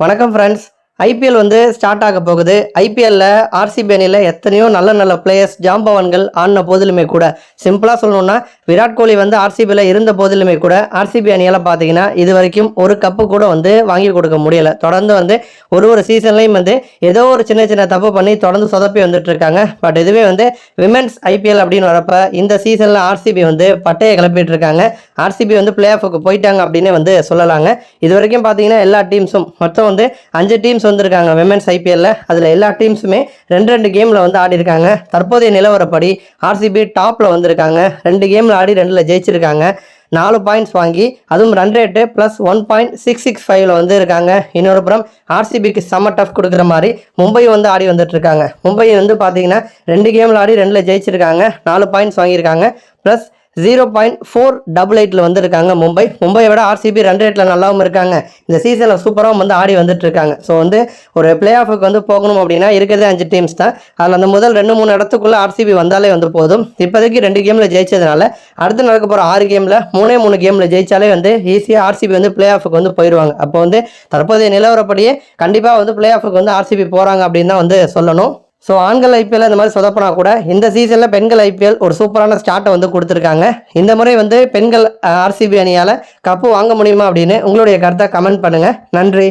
வணக்கம் friends IPL வந்து start ஆக போகுது. ஐபிஎல்ல ஆர்சிபி அணியில் எத்தனையோ நல்ல நல்ல பிளேயர்ஸ் ஜாம்பவான்கள் ஆடின போதிலுமே கூட சிம்பிளாக சொல்லணும்னா விராட் கோலி வந்து ஆர்சிபியில் இருந்த போதிலுமே கூட ஆர்சிபி அணியெல்லாம் பார்த்தீங்கன்னா இது வரைக்கும் ஒரு கப்பு கூட வந்து வாங்கி கொடுக்க முடியல. தொடர்ந்து வந்து ஒரு ஒரு சீசன்லையும் வந்து ஏதோ ஒரு சின்ன சின்ன தப்பு பண்ணி தொடர்ந்து சொதப்பி வந்துட்டு இருக்காங்க. பட் இதுவே வந்து விமென்ஸ் ஐபிஎல் அப்படின்னு வரப்ப இந்த சீசனில் ஆர்சிபி வந்து பட்டையை கிளப்பிட்டு இருக்காங்க. ஆர்சிபி வந்து பிளே ஆஃபுக்கு போயிட்டாங்க அப்படின்னு வந்து சொல்லலாங்க. இது வரைக்கும் பார்த்தீங்கன்னா எல்லா டீம்ஸும் மொத்தம் வந்து அஞ்சு டீம்ஸ் வந்திருக்காங்க விமென்ஸ் ஐபிஎல்ல அதில் எல்லா டீம்ஸுமே ரெண்டு ரெண்டு கேமில் வந்து ஆடி இருக்காங்க. தற்போதைய நிலவரப்படி ஆர்சிபி டாப்பில் வந்திருக்காங்க. ரெண்டு கேமில் ஆடி ரெண்டில் ஜெயிச்சிருக்காங்க. நாலு பாயிண்ட்ஸ் வாங்கி அதுவும் run rate plus one point six six ஃபைவ்ல வந்து இருக்காங்க. இன்னொரு புறம் ஆர்சிபிக்கு செம்ம டஃப் கொடுக்குற மாதிரி மும்பை வந்து ஆடி வந்துட்டு இருக்காங்க மும்பை வந்து பார்த்தீங்கன்னா ரெண்டு கேமில் ஆடி ரெண்டில் ஜெயிச்சிருக்காங்க. நாலு பாயிண்ட்ஸ் வாங்கியிருக்காங்க. Plus zero point four double எயிட்டில் வந்து இருக்காங்க மும்பை. மும்பையை விட ஆர்சிபி ரன் ரேட்டில் நல்லாவும் இருக்காங்க. இந்த சீசனில் சூப்பராகவும் வந்து ஆடி வந்துட்டு இருக்காங்க ஸோ வந்து ஒரு பிளே ஆஃபுக்கு வந்து போகணும் அப்படின்னா இருக்கிறதே அஞ்சு டீம்ஸ் தான். அதில் அந்த முதல் ரெண்டு மூணு இடத்துக்குள்ளே ஆர்சிபி வந்தாலே வந்து போதும். இப்போதைக்கு ரெண்டு கேமில் ஜெயிச்சதுனால அடுத்து நடக்க போகிற ஆறு கேமில் மூணே மூணு கேமில் ஜெயிச்சாலே வந்து ஈஸியாக ஆர்சிபி வந்து பிளே ஆஃபுக்கு வந்து போயிடுவாங்க அப்போ வந்து தற்போதைய நிலவரப்படியே கண்டிப்பாக வந்து பிளே ஆஃபுக்கு வந்து ஆர்சிபி போகிறாங்க அப்படின்னு தான் வந்து சொல்லணும். ஸோ ஆண்கள் ஐபிஎல் இந்த மாதிரி சொதப்பினா கூட இந்த சீசனில் பெண்கள் ஐபிஎல் ஒரு சூப்பரான ஸ்டார்ட்டை வந்து கொடுத்துருக்காங்க. இந்த முறை வந்து பெண்கள் ஆர்சிபி அணியால் கப்பு வாங்க முடியுமா அப்படின்னு உங்களுடைய கருத்தை கமெண்ட் பண்ணுங்கள் நன்றி.